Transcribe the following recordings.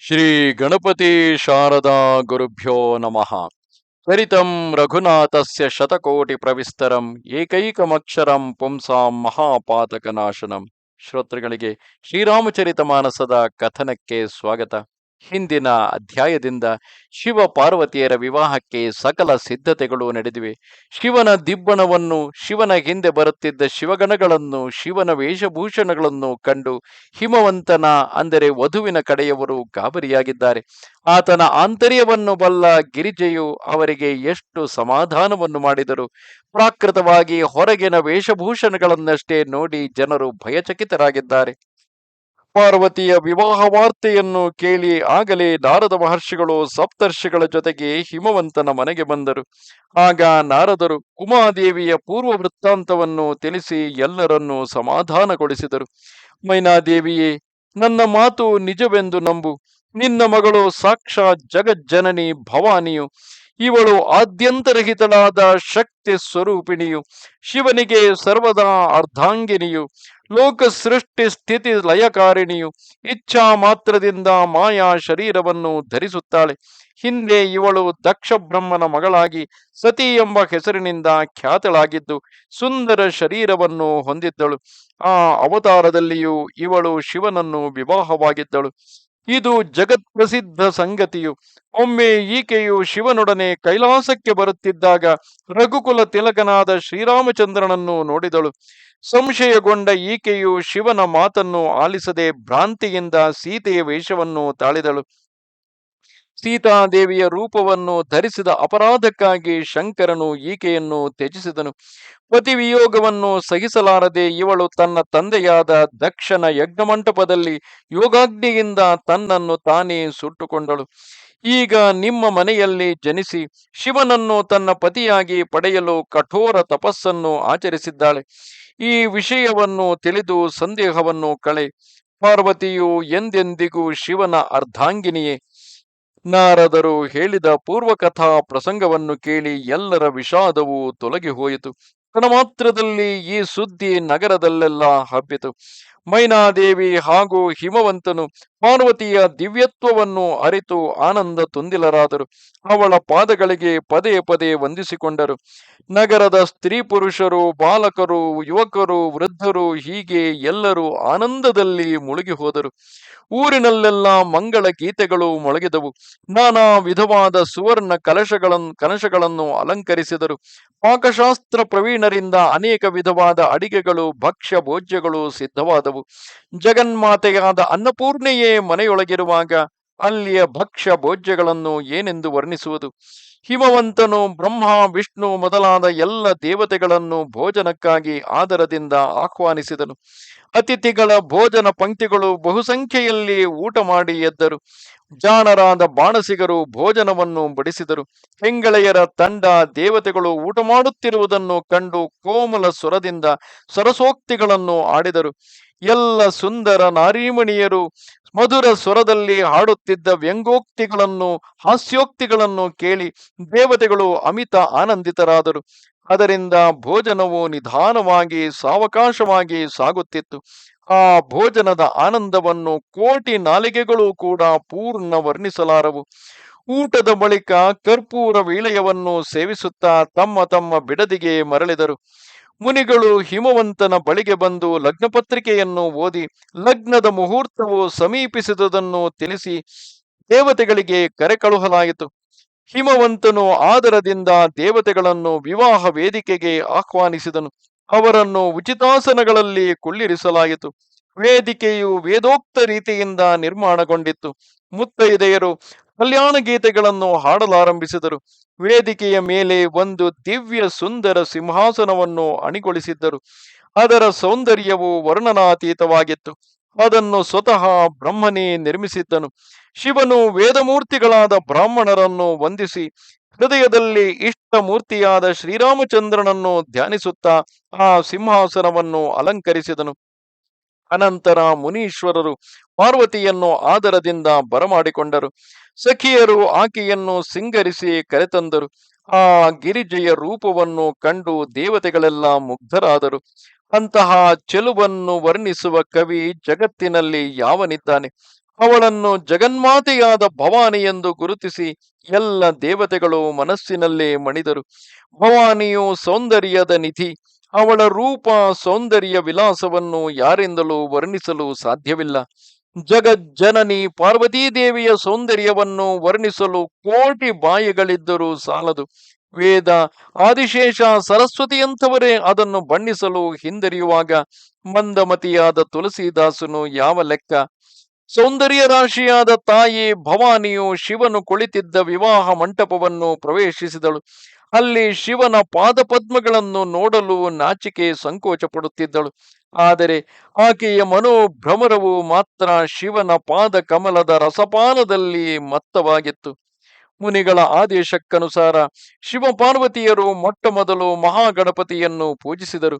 ಶ್ರೀ ಗಣಪತಿ ಶಾರದಾ ಗುರುಭ್ಯೋ ನಮಃ. ಚರಿತಂ ರಘುನಾಥಸ್ಯ ಶತಕೋಟಿ ಪ್ರವಿಸ್ತರಂ ಏಕೈಕಮಕ್ಷರಂ ಪುಂಸಾಂ ಮಹಾಪಾತಕನಾಶನಂ. ಶ್ರೋತೃಗಳಿಗೆ ಶ್ರೀರಾಮಚರಿತ ಮಾನಸದ ಕಥನಕ್ಕೆ ಸ್ವಾಗತ. ಹಿಂದಿನ ಅಧ್ಯಾಯದಿಂದ ಶಿವ ಪಾರ್ವತಿಯರ ವಿವಾಹಕ್ಕೆ ಸಕಲ ಸಿದ್ಧತೆಗಳು ನಡೆದಿವೆ. ಶಿವನ ದಿಬ್ಬಣವನ್ನು, ಶಿವನ ಹಿಂದೆ ಬರುತ್ತಿದ್ದ ಶಿವಗಣಗಳನ್ನು, ಶಿವನ ವೇಷಭೂಷಣಗಳನ್ನು ಕಂಡು ಹಿಮವಂತನ, ಅಂದರೆ ವಧುವಿನ ಕಡೆಯವರು ಗಾಬರಿಯಾಗಿದ್ದಾರೆ. ಆತನ ಆಂತರ್ಯವನ್ನು ಬಲ್ಲ ಗಿರಿಜೆಯು ಅವರಿಗೆ ಎಷ್ಟು ಸಮಾಧಾನವನ್ನು ಮಾಡಿದರು. ಪ್ರಾಕೃತವಾಗಿ ಹೊರಗಿನ ವೇಷಭೂಷಣಗಳನ್ನಷ್ಟೇ ನೋಡಿ ಜನರು ಭಯಚಕಿತರಾಗಿದ್ದಾರೆ. ಪಾರ್ವತಿಯ ವಿವಾಹ ವಾರ್ತೆಯನ್ನು ಕೇಳಿ ಆಗಲೇ ನಾರದ ಮಹರ್ಷಿಗಳು ಸಪ್ತರ್ಷಿಗಳ ಜೊತೆಗೆ ಹಿಮವಂತನ ಮನೆಗೆ ಬಂದರು. ಆಗ ನಾರದರು ಉಮಾದೇವಿಯ ಪೂರ್ವ ವೃತ್ತಾಂತವನ್ನು ತಿಳಿಸಿ ಎಲ್ಲರನ್ನೂ ಸಮಾಧಾನಗೊಳಿಸಿದರು. ಮೈನಾದೇವಿಯೇ, ನನ್ನ ಮಾತು ನಿಜವೆಂದು ನಂಬು. ನಿನ್ನ ಮಗಳು ಸಾಕ್ಷಾತ್ ಜಗಜ್ಜನನಿ ಭವಾನಿಯು. ಇವಳು ಆದ್ಯಂತರಹಿತಳಾದ ಶಕ್ತಿ ಸ್ವರೂಪಿಣಿಯು, ಶಿವನಿಗೆ ಸರ್ವದಾ ಅರ್ಧಾಂಗಿನಿಯು ಲೋಕ ಸೃಷ್ಟಿ ಸ್ಥಿತಿ ಲಯಕಾರಿಣಿಯು, ಇಚ್ಛಾ ಮಾತ್ರದಿಂದ ಮಾಯಾ ಶರೀರವನ್ನು ಧರಿಸುತ್ತಾಳೆ. ಹಿಂದೆ ಇವಳು ದಕ್ಷ ಬ್ರಹ್ಮನ ಮಗಳಾಗಿ ಸತಿ ಎಂಬ ಹೆಸರಿನಿಂದ ಖ್ಯಾತಳಾಗಿದ್ದು, ಸುಂದರ ಶರೀರವನ್ನು ಹೊಂದಿದ್ದಳು. ಆ ಅವತಾರದಲ್ಲಿಯೂ ಇವಳು ಶಿವನನ್ನು ವಿವಾಹವಾಗಿದ್ದಳು. ಇದು ಜಗತ್ಪ್ರಸಿದ್ಧ ಸಂಗತಿಯು. ಒಮ್ಮೆ ಈಕೆಯು ಶಿವನೊಡನೆ ಕೈಲಾಸಕ್ಕೆ ಬರುತ್ತಿದ್ದಾಗ ರಘುಕುಲ ತಿಲಕನಾದ ಶ್ರೀರಾಮಚಂದ್ರನನ್ನು ನೋಡಿದಳು. ಸಂಶಯಗೊಂಡ ಈಕೆಯು ಶಿವನ ಮಾತನ್ನು ಆಲಿಸದೆ ಭ್ರಾಂತಿಯಿಂದ ಸೀತೆಯ ವೇಷವನ್ನು ತಾಳಿದಳು. ಸೀತಾದೇವಿಯ ರೂಪವನ್ನು ಧರಿಸಿದ ಅಪರಾಧಕ್ಕಾಗಿ ಶಂಕರನು ಈಕೆಯನ್ನು ತ್ಯಜಿಸಿದನು. ಪತಿವಿಯೋಗವನ್ನು ಸಹಿಸಲಾರದೆ ಇವಳು ತನ್ನ ತಂದೆಯಾದ ದಕ್ಷನ ಯಜ್ಞಮಂಟಪದಲ್ಲಿ ಯೋಗಾಗ್ನಿಯಿಂದ ತನ್ನನ್ನು ತಾನೇ ಸುಟ್ಟುಕೊಂಡಳು. ಈಗ ನಿಮ್ಮ ಮನೆಯಲ್ಲಿ ಜನಿಸಿ ಶಿವನನ್ನು ತನ್ನ ಪತಿಯಾಗಿ ಪಡೆಯಲು ಕಠೋರ ತಪಸ್ಸನ್ನು ಆಚರಿಸಿದ್ದಾಳೆ. ಈ ವಿಷಯವನ್ನು ತಿಳಿದು ಸಂದೇಹವನ್ನು ಕಳೆ. ಪಾರ್ವತಿಯು ಎಂದೆಂದಿಗೂ ಶಿವನ ಅರ್ಧಾಂಗಿನಿಯೇ. ನಾರದರು ಹೇಳಿದ ಪೂರ್ವಕಥಾ ಪ್ರಸಂಗವನ್ನು ಕೇಳಿ ಎಲ್ಲರ ವಿಷಾದವು ತೊಲಗಿ ಹೋಯಿತು ಕ್ಷಣಮಾತ್ರದಲ್ಲಿ ಈ ಸುದ್ದಿ ನಗರದಲ್ಲೆಲ್ಲ ಹಬ್ಬಿತು. ಮೈನಾದೇವಿ ಹಾಗೂ ಹಿಮವಂತನು ಪಾರ್ವತಿಯ ದಿವ್ಯತ್ವವನ್ನು ಅರಿತು ಆನಂದ ತುಂದಿಲರಾದರು. ಅವಳ ಪಾದಗಳಿಗೆ ಪದೇ ಪದೇ ವಂದಿಸಿಕೊಂಡರು. ನಗರದ ಸ್ತ್ರೀ ಪುರುಷರು, ಬಾಲಕರು, ಯುವಕರು, ವೃದ್ಧರು ಹೀಗೆ ಎಲ್ಲರೂ ಆನಂದದಲ್ಲಿ ಮುಳುಗಿ ಹೋದರು. ಊರಿನಲ್ಲೆಲ್ಲ ಮಂಗಳ ಗೀತೆಗಳು ಮೊಳಗಿದವು. ನಾನಾ ವಿಧವಾದ ಸುವರ್ಣ ಕಲಶಗಳನ್ನು ಕಲಶಗಳನ್ನು ಅಲಂಕರಿಸಿದರು. ಪಾಕಶಾಸ್ತ್ರ ಪ್ರವೀಣರಿಂದ ಅನೇಕ ವಿಧವಾದ ಅಡಿಗೆಗಳು, ಭಕ್ಷ್ಯ ಭೋಜ್ಯಗಳು ಸಿದ್ಧವಾದವು. ಜಗನ್ಮಾತೆಯಾದ ಅನ್ನಪೂರ್ಣೆಯೇ ಮನೆಯೊಳಗಿರುವಾಗ ಅಲ್ಲಿಯ ಭಕ್ಷ್ಯ ಭೋಜ್ಯಗಳನ್ನು ಏನೆಂದು ವರ್ಣಿಸುವುದು? ಹಿಮವಂತನು, ಬ್ರಹ್ಮ, ವಿಷ್ಣು ಮೊದಲಾದ ಎಲ್ಲ ದೇವತೆಗಳನ್ನು ಭೋಜನಕ್ಕಾಗಿ ಆದರದಿಂದ ಆಹ್ವಾನಿಸಿದನು. ಅತಿಥಿಗಳ ಭೋಜನ ಪಂಕ್ತಿಗಳು ಬಹುಸಂಖ್ಯೆಯಲ್ಲಿ ಊಟ ಮಾಡಿ ಎದ್ದರು. ಜಾಣರಾದ ಬಾಣಸಿಗರು ಭೋಜನವನ್ನು ಬಡಿಸಿದರು. ಹೆಂಗಳೆಯರ ತಂಡ, ದೇವತೆಗಳು ಊಟ ಮಾಡುತ್ತಿರುವುದನ್ನು ಕಂಡು ಕೋಮಲ ಸ್ವರದಿಂದ ಸರಸೋಕ್ತಿಗಳನ್ನು ಆಡಿದರು. ಎಲ್ಲ ಸುಂದರ ನಾರೀಮಣಿಯರು ಮಧುರ ಸ್ವರದಲ್ಲಿ ಹಾಡುತ್ತಿದ್ದ ವ್ಯಂಗೋಕ್ತಿಗಳನ್ನು ಹಾಸ್ಯೋಕ್ತಿಗಳನ್ನು ಕೇಳಿ ದೇವತೆಗಳು ಅಮಿತ ಆನಂದಿತರಾದರು. ಅದರಿಂದ ಭೋಜನವು ನಿಧಾನವಾಗಿ, ಸಾವಕಾಶವಾಗಿ ಸಾಗುತ್ತಿತ್ತು. ಆ ಭೋಜನದ ಆನಂದವನ್ನು ಕೋಟಿ ನಾಲಿಗೆಗಳು ಕೂಡ ಪೂರ್ಣ ವರ್ಣಿಸಲಾರವು ಊಟದ ಬಳಿಕ ಕರ್ಪೂರ ವೀಳಯವನ್ನು ಸೇವಿಸುತ್ತಾ ತಮ್ಮ ತಮ್ಮ ಬಿಡದಿಗೆ ಮರಳಿದರು. ಮುನಿಗಳು ಹಿಮವಂತನ ಬಳಿಗೆ ಬಂದು ಲಗ್ನಪತ್ರಿಕೆಯನ್ನು ಓದಿ, ಲಗ್ನದ ಮುಹೂರ್ತವು ಸಮೀಪಿಸಿದುದನ್ನು ತಿಳಿಸಿ ದೇವತೆಗಳಿಗೆ ಕರೆ ಕಳುಹಲಾಯಿತು. ಹಿಮವಂತನು ಆದರದಿಂದ ದೇವತೆಗಳನ್ನು ವಿವಾಹ ವೇದಿಕೆಗೆ ಆಹ್ವಾನಿಸಿದನು. ಅವರನ್ನು ಉಚಿತಾಸನಗಳಲ್ಲಿ ಕುಳ್ಳಿರಿಸಲಾಯಿತು. ವೇದಿಕೆಯು ವೇದೋಕ್ತ ರೀತಿಯಿಂದ ನಿರ್ಮಾಣಗೊಂಡಿತ್ತು. ಮುತ್ತೈದೆಯರು ಕಲ್ಯಾಣ ಗೀತೆಗಳನ್ನು ಹಾಡಲಾರಂಭಿಸಿದರು. ವೇದಿಕೆಯ ಮೇಲೆ ಒಂದು ದಿವ್ಯ ಸುಂದರ ಸಿಂಹಾಸನವನ್ನು ಅಣಿಗೊಳಿಸಿದ್ದರು. ಅದರ ಸೌಂದರ್ಯವು ವರ್ಣನಾತೀತವಾಗಿತ್ತು. ಅದನ್ನು ಸ್ವತಃ ಬ್ರಹ್ಮನೇ ನಿರ್ಮಿಸಿದ್ದನು. ಶಿವನು ವೇದಮೂರ್ತಿಗಳಾದ ಬ್ರಾಹ್ಮಣರನ್ನು ವಂದಿಸಿ ಹೃದಯದಲ್ಲಿ ಇಷ್ಟ ಮೂರ್ತಿಯಾದ ಶ್ರೀರಾಮಚಂದ್ರನನ್ನು ಧ್ಯಾನಿಸುತ್ತಾ ಆ ಸಿಂಹಾಸನವನ್ನು ಅಲಂಕರಿಸಿದನು. ಅನಂತರ ಮುನೀಶ್ವರರು ಪಾರ್ವತಿಯನ್ನು ಆದರದಿಂದ ಬರಮಾಡಿಕೊಂಡರು. ಸಖಿಯರು ಆಕೆಯನ್ನು ಸಿಂಗರಿಸಿ ಕರೆತಂದರು. ಆ ಗಿರಿಜೆಯ ರೂಪವನ್ನು ಕಂಡು ದೇವತೆಗಳೆಲ್ಲ ಮುಗ್ಧರಾದರು. ಅಂತಹ ಚೆಲುವನ್ನು ವರ್ಣಿಸುವ ಕವಿ ಜಗತ್ತಿನಲ್ಲಿ ಯಾವನಿದ್ದಾನೆ? ಅವಳನ್ನು ಜಗನ್ಮಾತೆಯಾದ ಭವಾನಿ ಎಂದು ಗುರುತಿಸಿ ಎಲ್ಲ ದೇವತೆಗಳು ಮನಸ್ಸಿನಲ್ಲೇ ಮಣಿದರು. ಭವಾನಿಯು ಸೌಂದರ್ಯದ ನಿಧಿ, ಅವಳ ರೂಪ ಸೌಂದರ್ಯ ವಿಲಾಸವನ್ನು ಯಾರಿಂದಲೂ ವರ್ಣಿಸಲು ಸಾಧ್ಯವಿಲ್ಲ. ಜಗಜ್ಜನನಿ ಪಾರ್ವತೀ ದೇವಿಯ ಸೌಂದರ್ಯವನ್ನು ವರ್ಣಿಸಲು ಕೋಟಿ ಬಾಯಿಗಳಿದ್ದರೂ ಸಾಲದು. ವೇದ ಆದಿಶೇಷ ಸರಸ್ವತಿಯಂಥವರೇ ಅದನ್ನು ಬಣ್ಣಿಸಲು ಹಿಂದರಿಯುವಾಗ ಮಂದಮತಿಯಾದ ತುಳಸಿದಾಸನು ಯಾವ ಲೆಕ್ಕ? ಸೌಂದರ್ಯ ರಾಶಿಯಾದ ತಾಯಿ ಭವಾನಿಯು ಶಿವನು ಕುಳಿತಿದ್ದ ವಿವಾಹ ಮಂಟಪವನ್ನು ಪ್ರವೇಶಿಸಿದಳು. ಅಲ್ಲಿ ಶಿವನ ಪಾದಪದ್ಮಗಳನ್ನು ನೋಡಲು ನಾಚಿಕೆ ಸಂಕೋಚ ಪಡುತ್ತಿದ್ದಳು ಆದರೆ ಆಕೆಯ ಮನೋಭ್ರಮರವು ಮಾತ್ರ ಶಿವನ ಪಾದ ಕಮಲದ ರಸಪಾನದಲ್ಲಿ ಮತ್ತವಾಗಿತ್ತು. ಮುನಿಗಳ ಆದೇಶಕ್ಕನುಸಾರ ಶಿವ ಪಾರ್ವತಿಯರು ಮೊಟ್ಟ ಮೊದಲು ಮಹಾಗಣಪತಿಯನ್ನು ಪೂಜಿಸಿದರು.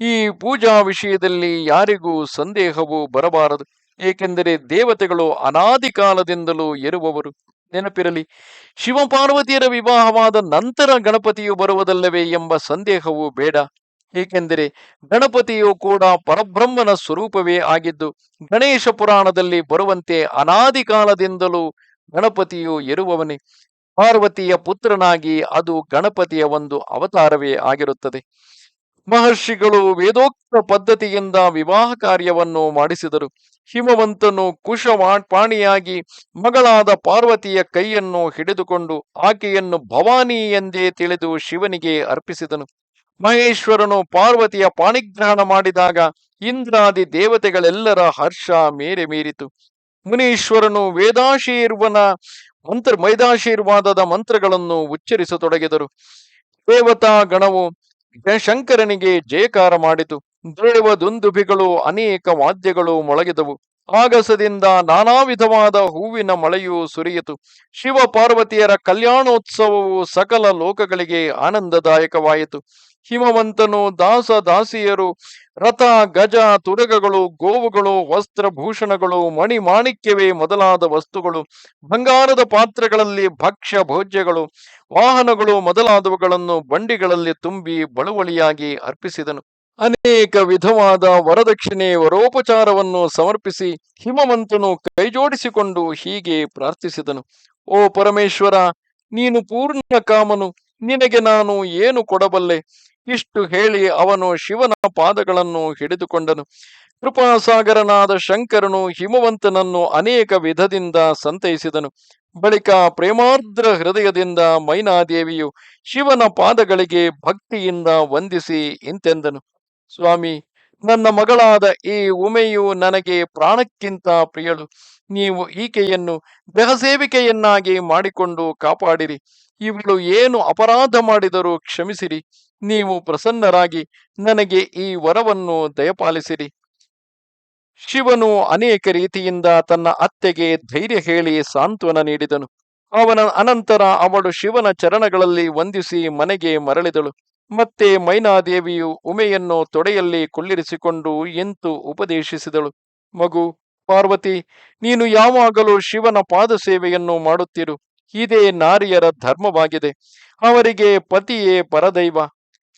ಈ ಪೂಜಾ ವಿಷಯದಲ್ಲಿ ಯಾರಿಗೂ ಸಂದೇಹವು ಬರಬಾರದು, ಏಕೆಂದರೆ ದೇವತೆಗಳು ಅನಾದಿ ಕಾಲದಿಂದಲೂ ಇರುವವರು. ನೆನಪಿರಲಿ, ಶಿವಪಾರ್ವತಿಯರ ವಿವಾಹವಾದ ನಂತರ ಗಣಪತಿಯು ಬರುವುದಲ್ಲವೇ ಎಂಬ ಸಂದೇಹವು ಬೇಡ. ಏಕೆಂದರೆ ಗಣಪತಿಯು ಕೂಡ ಪರಬ್ರಹ್ಮನ ಸ್ವರೂಪವೇ ಆಗಿದ್ದು, ಗಣೇಶ ಪುರಾಣದಲ್ಲಿ ಬರುವಂತೆ ಅನಾದಿ ಕಾಲದಿಂದಲೂ ಗಣಪತಿಯು ಇರುವವನೇ. ಪಾರ್ವತಿಯ ಪುತ್ರನಾಗಿ ಅದು ಗಣಪತಿಯ ಒಂದು ಅವತಾರವೇ ಆಗಿರುತ್ತದೆ. ಮಹರ್ಷಿಗಳು ವೇದೋಕ್ತ ಪದ್ಧತಿಯಿಂದ ವಿವಾಹ ಕಾರ್ಯವನ್ನು ಮಾಡಿಸಿದರು. ಹಿಮವಂತನು ಕುಶ ಪಾಣಿಯಾಗಿ ಮಗಳಾದ ಪಾರ್ವತಿಯ ಕೈಯನ್ನು ಹಿಡಿದುಕೊಂಡು ಆಕೆಯನ್ನು ಭವಾನಿ ಎಂದೇ ತಿಳಿದು ಶಿವನಿಗೆ ಅರ್ಪಿಸಿದನು. ಮಹೇಶ್ವರನು ಪಾರ್ವತಿಯ ಪಾಣಿಗ್ರಹಣ ಮಾಡಿದಾಗ ಇಂದ್ರಾದಿ ದೇವತೆಗಳೆಲ್ಲರ ಹರ್ಷ ಮೇರೆ ಮೀರಿತು. ಮುನೀಶ್ವರನು ವೇದಾಶೀರ್ವನ ಮಂತ್ರ, ಮೈದಾಶೀರ್ವಾದದ ಮಂತ್ರಗಳನ್ನು ಉಚ್ಚರಿಸತೊಡಗಿದರು. ದೇವತಾ ಗಣವು ಶಂಕರನಿಗೆ ಜಯಕಾರ ಮಾಡಿತು. ದುಂದುಭಿಗಳು ಅನೇಕ ವಾದ್ಯಗಳು ಮೊಳಗಿದವು. ಆಗಸದಿಂದ ನಾನಾ ವಿಧವಾದ ಹೂವಿನ ಮಳೆಯು ಸುರಿಯಿತು. ಶಿವ ಪಾರ್ವತಿಯರ ಕಲ್ಯಾಣೋತ್ಸವವು ಸಕಲ ಲೋಕಗಳಿಗೆ ಆನಂದದಾಯಕವಾಯಿತು. ಹಿಮವಂತನು ದಾಸ ದಾಸಿಯರು, ರಥ, ಗಜ, ತುರಗಗಳು, ಗೋವುಗಳು ವಸ್ತ್ರಭೂಷಣಗಳು ಮಣಿ ಮಾಣಿಕ್ಯವೇ ಮೊದಲಾದ ವಸ್ತುಗಳು, ಬಂಗಾರದ ಪಾತ್ರೆಗಳಲ್ಲಿ ಭಕ್ಷ್ಯ ಭೋಜ್ಯಗಳು, ವಾಹನಗಳು ಮೊದಲಾದವುಗಳನ್ನು ಬಂಡಿಗಳಲ್ಲಿ ತುಂಬಿ ಬಳುವಳಿಯಾಗಿ ಅರ್ಪಿಸಿದನು. ಅನೇಕ ವಿಧವಾದ ವರದಕ್ಷಿಣೆ ವರೋಪಚಾರವನ್ನು ಸಮರ್ಪಿಸಿ ಹಿಮವಂತನು ಕೈಜೋಡಿಸಿಕೊಂಡು ಹೀಗೆ ಪ್ರಾರ್ಥಿಸಿದನು. ಓ ಪರಮೇಶ್ವರ, ನೀನು ಪೂರ್ಣ ಕಾಮನು ನಿನಗೆ ನಾನು ಏನು ಕೊಡಬಲ್ಲೆ? ಇಷ್ಟು ಹೇಳಿ ಅವನು ಶಿವನ ಪಾದಗಳನ್ನು ಹಿಡಿದುಕೊಂಡನು. ಕೃಪಾಸಾಗರನಾದ ಶಂಕರನು ಹಿಮವಂತನನ್ನು ಅನೇಕ ವಿಧದಿಂದ ಸಂತೈಸಿದನು. ಬಳಿಕ ಪ್ರೇಮಾರ್ದ್ರ ಹೃದಯದಿಂದ ಮೈನಾದೇವಿಯು ಶಿವನ ಪಾದಗಳಿಗೆ ಭಕ್ತಿಯಿಂದ ವಂದಿಸಿ ಇಂತೆಂದನು. ಸ್ವಾಮಿ, ನನ್ನ ಮಗಳಾದ ಈ ಉಮೆಯು ನನಗೆ ಪ್ರಾಣಕ್ಕಿಂತ ಪ್ರಿಯಳು. ನೀವು ಈಕೆಯನ್ನು ಗೃಹ ಸೇವಿಕೆಯನ್ನಾಗಿ ಮಾಡಿಕೊಂಡು ಕಾಪಾಡಿರಿ. ಇವಳು ಏನು ಅಪರಾಧ ಮಾಡಿದರೂ ಕ್ಷಮಿಸಿರಿ. ನೀವು ಪ್ರಸನ್ನರಾಗಿ ನನಗೆ ಈ ವರವನ್ನು ದಯಪಾಲಿಸಿರಿ. ಶಿವನು ಅನೇಕ ರೀತಿಯಿಂದ ತನ್ನ ಅತ್ತೆಗೆ ಧೈರ್ಯ ಹೇಳಿ ಸಾಂತ್ವನ ನೀಡಿದನು. ಅವನ ಅನಂತರ ಅವಳು ಶಿವನ ಚರಣಗಳಲ್ಲಿ ವಂದಿಸಿ ಮನೆಗೆ ಮರಳಿದಳು. ಮತ್ತೆ ಮೈನಾದೇವಿಯು ಉಮೆಯನ್ನು ತೊಡೆಯಲ್ಲಿ ಕುಳ್ಳಿರಿಸಿಕೊಂಡು ಎಂತು ಉಪದೇಶಿಸಿದಳು. ಮಗು, ಪಾರ್ವತಿ, ನೀನು ಯಾವಾಗಲೂ ಶಿವನ ಪಾದ ಸೇವೆಯನ್ನು ಮಾಡುತ್ತಿರು. ಇದೇ ನಾರಿಯರ ಧರ್ಮವಾಗಿದೆ. ಅವರಿಗೆ ಪತಿಯೇ ಪರದೈವ.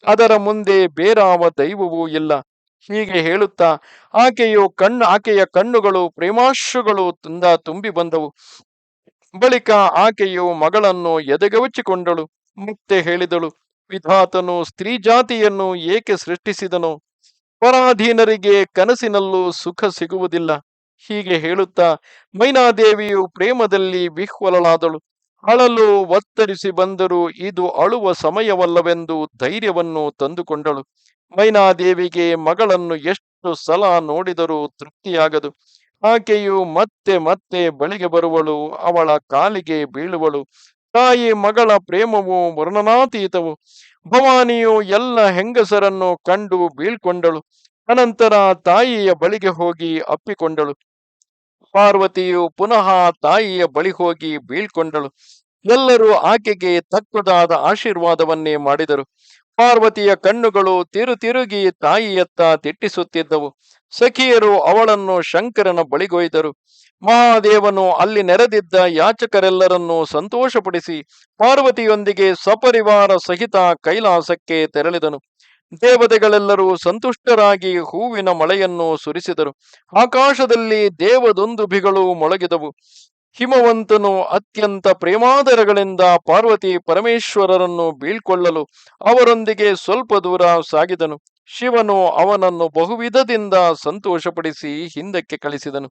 ಅದರ ಮುಂದೆ ಬೇರಾವ ದೈವವೂ ಇಲ್ಲ. ಹೀಗೆ ಹೇಳುತ್ತಾ, ಆಕೆಯು ಕಣ್ಣು ಆಕೆಯ ಕಣ್ಣುಗಳು ಪ್ರೇಮಾಶುಗಳು ತುಂಬ ತುಂಬಿ ಬಂದವು. ಬಳಿಕ ಆಕೆಯು ಮಗಳನ್ನು ಎದೆಗವಚಿಕೊಂಡಳು. ಮತ್ತೆ ಹೇಳಿದಳು, ವಿಧಾತನು ಸ್ತ್ರೀ ಜಾತಿಯನ್ನು ಏಕೆ ಸೃಷ್ಟಿಸಿದನು? ಪರಾಧೀನರಿಗೆ ಕನಸಿನಲ್ಲೂ ಸುಖ ಸಿಗುವುದಿಲ್ಲ. ಹೀಗೆ ಹೇಳುತ್ತಾ, ಮೈನಾದೇವಿಯು ಪ್ರೇಮದಲ್ಲಿ ವಿಹ್ವಲಳಾದಳು. ಅಳಲು ಒತ್ತರಿಸಿ ಬಂದರು ಇದು ಅಳುವ ಸಮಯವಲ್ಲವೆಂದು ಧೈರ್ಯವನ್ನು ತಂದುಕೊಂಡಳು. ಮೈನಾದೇವಿಗೆ ಮಗಳನ್ನು ಎಷ್ಟು ಸಲ ನೋಡಿದರೂ ತೃಪ್ತಿಯಾಗದು. ಆಕೆಯು ಮತ್ತೆ ಮತ್ತೆ ಬಳಿಗೆ ಬರುವಳು, ಅವಳ ಕಾಲಿಗೆ ಬೀಳುವಳು. ತಾಯಿ ಮಗಳ ಪ್ರೇಮವು ವರ್ಣನಾತೀತವು. ಭವಾನಿಯು ಎಲ್ಲ ಹೆಂಗಸರನ್ನು ಕಂಡು ಬೀಳ್ಕೊಂಡಳು. ಅನಂತರ ತಾಯಿಯ ಬಳಿಗೆ ಹೋಗಿ ಅಪ್ಪಿಕೊಂಡಳು. ಪಾರ್ವತಿಯು ಪುನಃ ತಾಯಿಯ ಬಳಿ ಹೋಗಿ ಬೀಳ್ಕೊಂಡಳು. ಎಲ್ಲರೂ ಆಕೆಗೆ ತಕ್ಕದಾದ ಆಶೀರ್ವಾದವನ್ನೇ ಮಾಡಿದರು. ಪಾರ್ವತಿಯ ಕಣ್ಣುಗಳು ತಿರು ತಿರುಗಿ ತಾಯಿಯತ್ತ ತಿಟ್ಟಿಸುತ್ತಿದ್ದವು. ಸಖಿಯರು ಅವಳನ್ನು ಶಂಕರನ ಬಳಿಗೊಯ್ದರು ಮಹಾದೇವನು ಅಲ್ಲಿ ನೆರೆದಿದ್ದ ಯಾಚಕರೆಲ್ಲರನ್ನು ಸಂತೋಷಪಡಿಸಿ ಪಾರ್ವತಿಯೊಂದಿಗೆ ಸಪರಿವಾರ ಸಹಿತ ಕೈಲಾಸಕ್ಕೆ ತೆರಳಿದನು. ದೇವತೆಗಳೆಲ್ಲರೂ ಸಂತುಷ್ಟರಾಗಿ ಹೂವಿನ ಮಳೆಯನ್ನು ಸುರಿಸಿದರು. ಆಕಾಶದಲ್ಲಿ ದೇವದೊಂದುಬಿಗಳು ಮೊಳಗಿದವು. ಹಿಮವಂತನು ಅತ್ಯಂತ ಪ್ರೇಮಾದರಗಳಿಂದ ಪಾರ್ವತಿ ಪರಮೇಶ್ವರರನ್ನು ಬೀಳ್ಕೊಳ್ಳಲು ಅವರೊಂದಿಗೆ ಸ್ವಲ್ಪ ದೂರ ಸಾಗಿದನು. ಶಿವನು ಅವನನ್ನು ಬಹುವಿಧದಿಂದ ಸಂತೋಷಪಡಿಸಿ ಹಿಂದಕ್ಕೆ ಕಳಿಸಿದನು.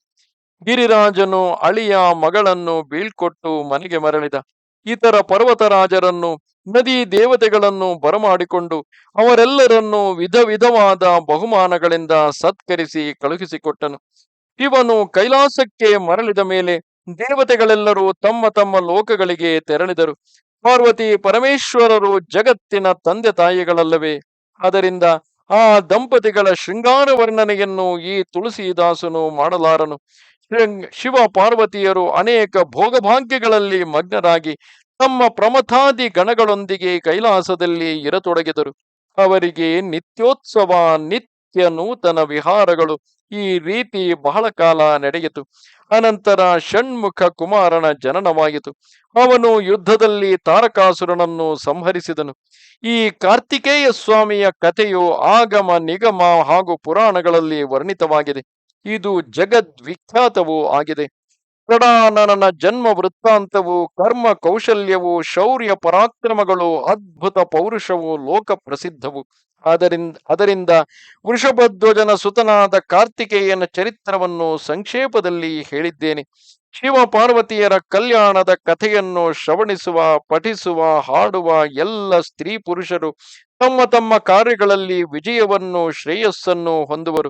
ಗಿರಿರಾಜನು ಅಳಿಯ ಮಗಳನ್ನು ಬೀಳ್ಕೊಟ್ಟು ಮನೆಗೆ ಮರಳಿದ. ಇತರ ಪರ್ವತರಾಜರನ್ನು ನದಿ ದೇವತೆಗಳನ್ನು ಬರಮಾಡಿಕೊಂಡು ಅವರೆಲ್ಲರನ್ನು ವಿಧ ವಿಧವಾದ ಬಹುಮಾನಗಳಿಂದ ಸತ್ಕರಿಸಿ ಕಳುಹಿಸಿಕೊಟ್ಟನು. ಇವನು ಕೈಲಾಸಕ್ಕೆ ಮರಳಿದ ಮೇಲೆ ದೇವತೆಗಳೆಲ್ಲರೂ ತಮ್ಮ ತಮ್ಮ ಲೋಕಗಳಿಗೆ ತೆರಳಿದರು. ಪಾರ್ವತಿ ಪರಮೇಶ್ವರರು ಜಗತ್ತಿನ ತಂದೆ ತಾಯಿಗಳಲ್ಲವೇ? ಆದ್ದರಿಂದ ಆ ದಂಪತಿಗಳ ಶೃಂಗಾರ ವರ್ಣನೆಯನ್ನು ಈ ತುಳಸಿದಾಸನು ಮಾಡಲಾರನು. ಶಿವ ಪಾರ್ವತಿಯರು ಅನೇಕ ಭೋಗಭಾಗ್ಯಗಳಲ್ಲಿ ಮಗ್ನರಾಗಿ ತಮ್ಮ ಪ್ರಮಥಾದಿ ಗಣಗಳೊಂದಿಗೆ ಕೈಲಾಸದಲ್ಲಿ ಇರತೊಡಗಿದರು. ಅವರಿಗೆ ನಿತ್ಯೋತ್ಸವ, ನಿತ್ಯ ನೂತನ ವಿಹಾರಗಳು ಈ ರೀತಿ ಬಹಳ ಕಾಲ ನಡೆಯಿತು. ಅನಂತರ ಷಣ್ಮುಖ ಕುಮಾರನ ಜನನವಾಯಿತು. ಅವನು ಯುದ್ಧದಲ್ಲಿ ತಾರಕಾಸುರನನ್ನು ಸಂಹರಿಸಿದನು. ಈ ಕಾರ್ತಿಕೇಯ ಸ್ವಾಮಿಯ ಕಥೆಯು ಆಗಮ, ನಿಗಮ ಹಾಗೂ ಪುರಾಣಗಳಲ್ಲಿ ವರ್ಣಿತವಾಗಿದೆ. ಇದು ಜಗದ್ವಿಖ್ಯಾತವೂ ಆಗಿದೆ. ಕಡಾನನ ಜನ್ಮ ವೃತ್ತಾಂತವು, ಕರ್ಮ ಕೌಶಲ್ಯವು, ಶೌರ್ಯ ಪರಾಕ್ರಮಗಳು, ಅದ್ಭುತ ಪೌರುಷವು, ಲೋಕ ಪ್ರಸಿದ್ಧವು. ಅದರಿಂದ ಅದರಿಂದ ವೃಷಭಧ್ವಜನ ಸುತನಾದ ಕಾರ್ತಿಕೇಯನ ಚರಿತ್ರವನ್ನು ಸಂಕ್ಷೇಪದಲ್ಲಿ ಹೇಳಿದ್ದೇನೆ. ಶಿವ ಪಾರ್ವತಿಯರ ಕಲ್ಯಾಣದ ಕಥೆಯನ್ನು ಶ್ರವಣಿಸುವ, ಪಠಿಸುವ, ಹಾಡುವ ಎಲ್ಲ ಸ್ತ್ರೀ ಪುರುಷರು ತಮ್ಮ ತಮ್ಮ ಕಾರ್ಯಗಳಲ್ಲಿ ವಿಜಯವನ್ನು, ಶ್ರೇಯಸ್ಸನ್ನು ಹೊಂದುವರು.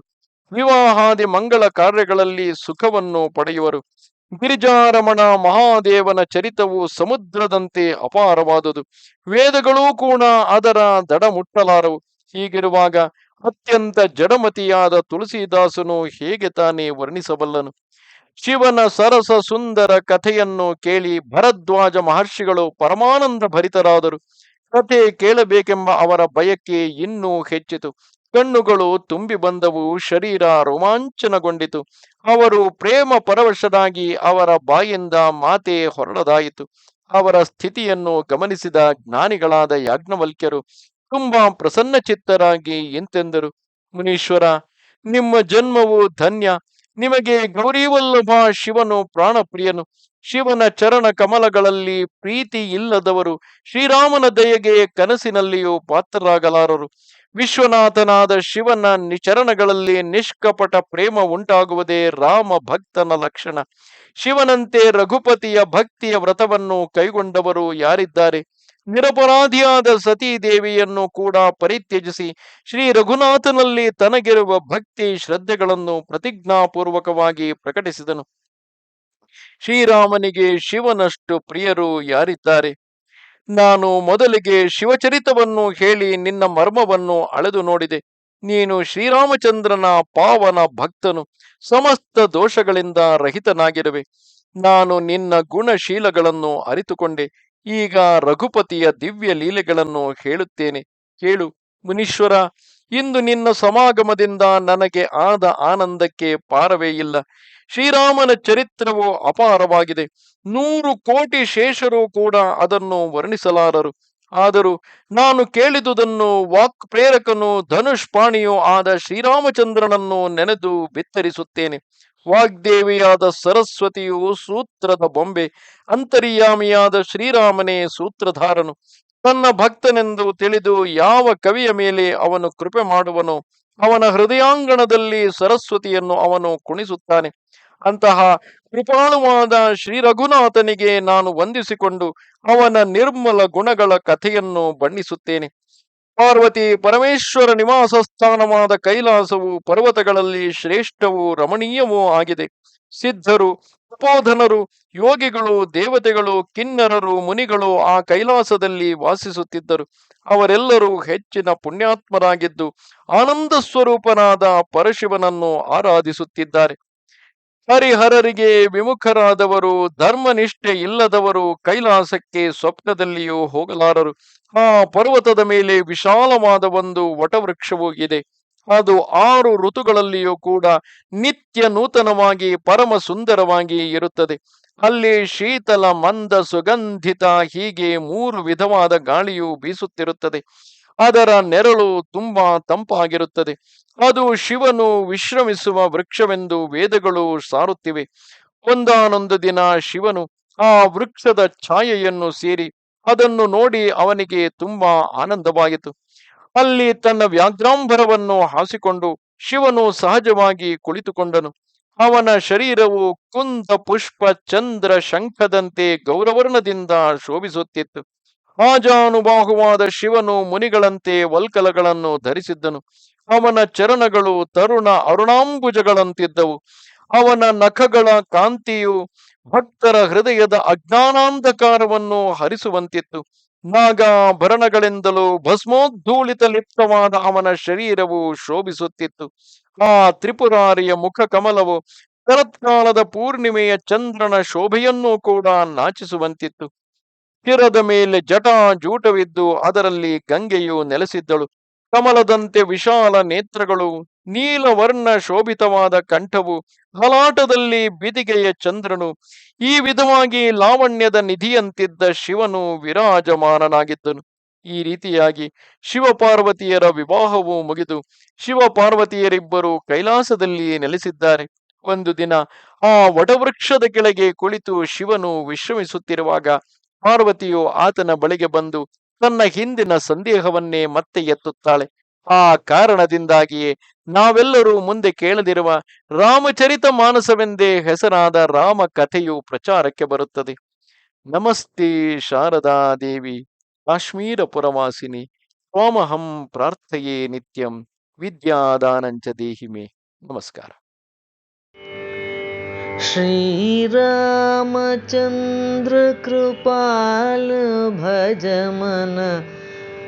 ವಿವಾಹಾದಿ ಮಂಗಳ ಕಾರ್ಯಗಳಲ್ಲಿ ಸುಖವನ್ನು ಪಡೆಯುವರು. ಗಿರಿಜಾರಮಣ ಮಹಾದೇವನ ಚರಿತವು ಸಮುದ್ರದಂತೆ ಅಪಾರವಾದುದು. ವೇದಗಳೂ ಕೂಡ ಅದರ ದಡ ಮುಟ್ಟಲಾರವು. ಹೀಗಿರುವಾಗ ಅತ್ಯಂತ ಜಡಮತಿಯಾದ ತುಳಸಿದಾಸನು ಹೇಗೆ ತಾನೇ ವರ್ಣಿಸಬಲ್ಲನು? ಶಿವನ ಸರಸ ಸುಂದರ ಕಥೆಯನ್ನು ಕೇಳಿ ಭರದ್ವಾಜ ಮಹರ್ಷಿಗಳು ಪರಮಾನಂದ ಭರಿತರಾದರು. ಕಥೆ ಕೇಳಬೇಕೆಂಬ ಅವರ ಬಯಕೆ ಇನ್ನೂ ಹೆಚ್ಚಿತು. ಕಣ್ಣುಗಳು ತುಂಬಿ ಬಂದವು, ಶರೀರ ರೋಮಾಂಚನಗೊಂಡಿತು. ಅವರು ಪ್ರೇಮ ಪರವಶರಾಗಿ ಅವರ ಬಾಯಿಂದ ಮಾತೆ ಹೊರಡದಾಯಿತು. ಅವರ ಸ್ಥಿತಿಯನ್ನು ಗಮನಿಸಿದ ಜ್ಞಾನಿಗಳಾದ ಯಾಜ್ಞವಲ್ಕ್ಯರು ತುಂಬಾ ಪ್ರಸನ್ನ ಚಿತ್ತರಾಗಿ ಎಂತೆಂದರು. ಮುನೀಶ್ವರ, ನಿಮ್ಮ ಜನ್ಮವು ಧನ್ಯ. ನಿಮಗೆ ಗೌರಿವಲ್ಲಭ ಶಿವನು ಪ್ರಾಣಪ್ರಿಯನು. ಶಿವನ ಚರಣ ಕಮಲಗಳಲ್ಲಿ ಪ್ರೀತಿ ಇಲ್ಲದವರು ಶ್ರೀರಾಮನ ದಯೆಗೆ ಕನಸಿನಲ್ಲಿಯೂ ಪಾತ್ರರಾಗಲಾರರು. ವಿಶ್ವನಾಥನಾದ ಶಿವನ ನಿಚರಣಗಳಲ್ಲಿ ನಿಷ್ಕಪಟ ಪ್ರೇಮ ಉಂಟಾಗುವುದೇ ರಾಮ ಭಕ್ತನ ಲಕ್ಷಣ. ಶಿವನಂತೆ ರಘುಪತಿಯ ಭಕ್ತಿಯ ವ್ರತವನ್ನು ಕೈಗೊಂಡವರು ಯಾರಿದ್ದಾರೆ? ನಿರಪರಾಧಿಯಾದ ಸತೀದೇವಿಯನ್ನು ಕೂಡ ಪರಿತ್ಯಜಿಸಿ, ಶ್ರೀ ರಘುನಾಥನಲ್ಲಿ ತನಗಿರುವ ಭಕ್ತಿ ಶ್ರದ್ಧೆಗಳನ್ನು ಪ್ರತಿಜ್ಞಾಪೂರ್ವಕವಾಗಿ ಪ್ರಕಟಿಸಿದನು. ಶ್ರೀರಾಮನಿಗೆ ಶಿವನಷ್ಟು ಪ್ರಿಯರು ಯಾರಿದ್ದಾರೆ? ನಾನು ಮೊದಲಿಗೆ ಶಿವಚರಿತವನ್ನು ಹೇಳಿ ನಿನ್ನ ಮರ್ಮವನ್ನು ಅಳೆದು ನೋಡಿದೆ. ನೀನು ಶ್ರೀರಾಮಚಂದ್ರನ ಪಾವನ ಭಕ್ತನು. ಸಮಸ್ತ ದೋಷಗಳಿಂದ ರಹಿತನಾಗಿರುವೆ. ನಾನು ನಿನ್ನ ಗುಣಶೀಲಗಳನ್ನು ಅರಿತುಕೊಂಡೆ. ಈಗ ರಘುಪತಿಯ ದಿವ್ಯ ಲೀಲೆಗಳನ್ನು ಹೇಳುತ್ತೇನೆ. ಕೇಳು, ಮುನೀಶ್ವರ, ಇಂದು ನಿನ್ನ ಸಮಾಗಮದಿಂದ ನನಗೆ ಆದ ಆನಂದಕ್ಕೆ ಪಾರವೇ ಇಲ್ಲ. ಶ್ರೀರಾಮನ ಚರಿತ್ರವು ಅಪಾರವಾಗಿದೆ. ನೂರು ಕೋಟಿ ಶೇಷರು ಕೂಡ ಅದನ್ನು ವರ್ಣಿಸಲಾರರು. ಆದರೂ ನಾನು ಕೇಳಿದುದನ್ನು ವಾಕ್ ಪ್ರೇರಕನು ಧನುಷ್ಪಾಣಿಯೂ ಆದ ಶ್ರೀರಾಮಚಂದ್ರನನ್ನು ನೆನೆದು ಬಿತ್ತರಿಸುತ್ತೇನೆ. ವಾಗ್ದೇವಿಯಾದ ಸರಸ್ವತಿಯು ಸೂತ್ರದ ಬೊಂಬೆ, ಅಂತರ್ಯಾಮಿಯಾದ ಶ್ರೀರಾಮನೇ ಸೂತ್ರಧಾರನು. ತನ್ನ ಭಕ್ತನೆಂದು ತಿಳಿದು ಯಾವ ಕವಿಯ ಮೇಲೆ ಅವನು ಕೃಪೆ ಮಾಡುವನೋ ಅವನ ಹೃದಯಾಂಗಣದಲ್ಲಿ ಸರಸ್ವತಿಯನ್ನು ಅವನು ಕುಣಿಸುತ್ತಾನೆ. ಅಂತಹ ಕೃಪಾಳುವಾದ ಶ್ರೀ ರಘುನಾಥನಿಗೆ ನಾನು ವಂದಿಸಿಕೊಂಡು ಅವನ ನಿರ್ಮಲ ಗುಣಗಳ ಕಥೆಯನ್ನು ಬಣ್ಣಿಸುತ್ತೇನೆ. ಪಾರ್ವತಿ ಪರಮೇಶ್ವರ ನಿವಾಸ ಸ್ಥಾನವಾದ ಕೈಲಾಸವು ಪರ್ವತಗಳಲ್ಲಿ ಶ್ರೇಷ್ಠವೂ ರಮಣೀಯವೂ ಆಗಿದೆ. ಸಿದ್ಧರು, ಉಪೋಧನರು, ಯೋಗಿಗಳು, ದೇವತೆಗಳು, ಕಿನ್ನರರು, ಮುನಿಗಳು ಆ ಕೈಲಾಸದಲ್ಲಿ ವಾಸಿಸುತ್ತಿದ್ದರು. ಅವರೆಲ್ಲರೂ ಹೆಚ್ಚಿನ ಪುಣ್ಯಾತ್ಮರಾಗಿದ್ದು ಆನಂದ ಸ್ವರೂಪನಾದ ಪರಶಿವನನ್ನು ಆರಾಧಿಸುತ್ತಿದ್ದಾರೆ. ಹರಿಹರರಿಗೆ ವಿಮುಖರಾದವರು, ಧರ್ಮನಿಷ್ಠೆ ಇಲ್ಲದವರು ಕೈಲಾಸಕ್ಕೆ ಸ್ವಪ್ನದಲ್ಲಿಯೂ ಹೋಗಲಾರರು. ಆ ಪರ್ವತದ ಮೇಲೆ ವಿಶಾಲವಾದ ಒಂದು ವಟವೃಕ್ಷವು ಇದೆ. ಅದು ಆರು ಋತುಗಳಲ್ಲಿಯೂ ಕೂಡ ನಿತ್ಯ ನೂತನವಾಗಿ, ಪರಮ ಸುಂದರವಾಗಿ ಇರುತ್ತದೆ. ಅಲ್ಲಿ ಶೀತಲ, ಮಂದ, ಸುಗಂಧಿತ, ಹೀಗೆ ಮೂರು ವಿಧವಾದ ಗಾಳಿಯು ಬೀಸುತ್ತಿರುತ್ತದೆ. ಅದರ ನೆರಳು ತುಂಬಾ ತಂಪಾಗಿರುತ್ತದೆ. ಅದು ಶಿವನು ವಿಶ್ರಮಿಸುವ ವೃಕ್ಷವೆಂದು ವೇದಗಳು ಸಾರುತ್ತಿವೆ. ಒಂದಾನೊಂದು ದಿನ ಶಿವನು ಆ ವೃಕ್ಷದ ಛಾಯೆಯನ್ನು ಸೇರಿ ಅದನ್ನು ನೋಡಿ ಅವನಿಗೆ ತುಂಬಾ ಆನಂದವಾಯಿತು. ಅಲ್ಲಿ ತನ್ನ ವ್ಯಾಘ್ರಾಂಬರವನ್ನು ಹಾಸಿಕೊಂಡು ಶಿವನು ಸಹಜವಾಗಿ ಕುಳಿತುಕೊಂಡನು. ಅವನ ಶರೀರವು ಕುಂದ ಪುಷ್ಪ ಚಂದ್ರ ಶಂಖದಂತೆ ಗೌರವರ್ಣದಿಂದ ಶೋಭಿಸುತ್ತಿತ್ತು. ಆಜಾನುಬಾಹುವಾದ ಶಿವನು ಮುನಿಗಳಂತೆ ವಲ್ಕಲಗಳನ್ನು ಧರಿಸಿದ್ದನು. ಅವನ ಚರಣಗಳು ತರುಣ ಅರುಣಾಂಬುಜಗಳಂತಿದ್ದವು. ಅವನ ನಖಗಳ ಕಾಂತಿಯು ಭಕ್ತರ ಹೃದಯದ ಅಜ್ಞಾನಾಂಧಕಾರವನ್ನು ಹರಿಸುವಂತಿತ್ತು. ನಾಗಾಭರಣಗಳಿಂದಲೂ ಭಸ್ಮೋದ್ಧೂಳಿತ ಲಿಪ್ತವಾದ ಅವನ ಶರೀರವು ಶೋಭಿಸುತ್ತಿತ್ತು. ಆ ತ್ರಿಪುರಾರಿಯ ಮುಖ ಕಮಲವು ಶರತ್ಕಾಲದ ಪೂರ್ಣಿಮೆಯ ಚಂದ್ರನ ಶೋಭೆಯನ್ನೂ ಕೂಡ ನಾಚಿಸುವಂತಿತ್ತು. ಶಿರದ ಮೇಲೆ ಜಟಾ ಜೂಟವಿದ್ದು ಅದರಲ್ಲಿ ಗಂಗೆಯು ನೆಲೆಸಿದ್ದಳು. ಕಮಲದಂತೆ ವಿಶಾಲ ನೇತ್ರಗಳು ನೀಲವರ್ಣ ಶೋಭಿತವಾದ ಕಂಠವು ಹಲಾಟದಲ್ಲಿ ಬಿದಿಗೆಯ ಚಂದ್ರನು, ಈ ವಿಧವಾಗಿ ಲಾವಣ್ಯದ ನಿಧಿಯಂತಿದ್ದ ಶಿವನು ವಿರಾಜಮಾನನಾಗಿದ್ದನು. ಈ ರೀತಿಯಾಗಿ ಶಿವಪಾರ್ವತಿಯರ ವಿವಾಹವು ಮುಗಿದು ಶಿವಪಾರ್ವತಿಯರಿಬ್ಬರು ಕೈಲಾಸದಲ್ಲಿ ನೆಲೆಸಿದ್ದಾರೆ. ಒಂದು ದಿನ ಆ ವಡವೃಕ್ಷದ ಕೆಳಗೆ ಕುಳಿತು ಶಿವನು ವಿಶ್ರಮಿಸುತ್ತಿರುವಾಗ ಪಾರ್ವತಿಯು ಆತನ ಬಳಿಗೆ ಬಂದು ತನ್ನ ಹಿಂದಿನ ಸಂದೇಹವನ್ನೇ ಮತ್ತೆ ಎತ್ತುತ್ತಾಳೆ. ಆ ಕಾರಣದಿಂದಾಗಿಯೇ ನಾವೆಲ್ಲರೂ ಮುಂದೆ ಕೇಳದಿರುವ ರಾಮಚರಿತ ಮಾನಸವೆಂದೇ ಹೆಸರಾದ ರಾಮ ಕಥೆಯು ಪ್ರಚಾರಕ್ಕೆ ಬರುತ್ತದೆ ನಮಸ್ತೆ ಶಾರದಾ ದೇವಿ ಕಾಶ್ಮೀರ ಪುರವಾಸಿನಿ ತ್ವಾಮಹಂ ಪ್ರಾರ್ಥಯೇ ನಿತ್ಯಂ ವಿದ್ಯಾದಾನಂಚ ದೇಹಿಮೆ ನಮಸ್ಕಾರ श्रीरामचन्द्र कृपाल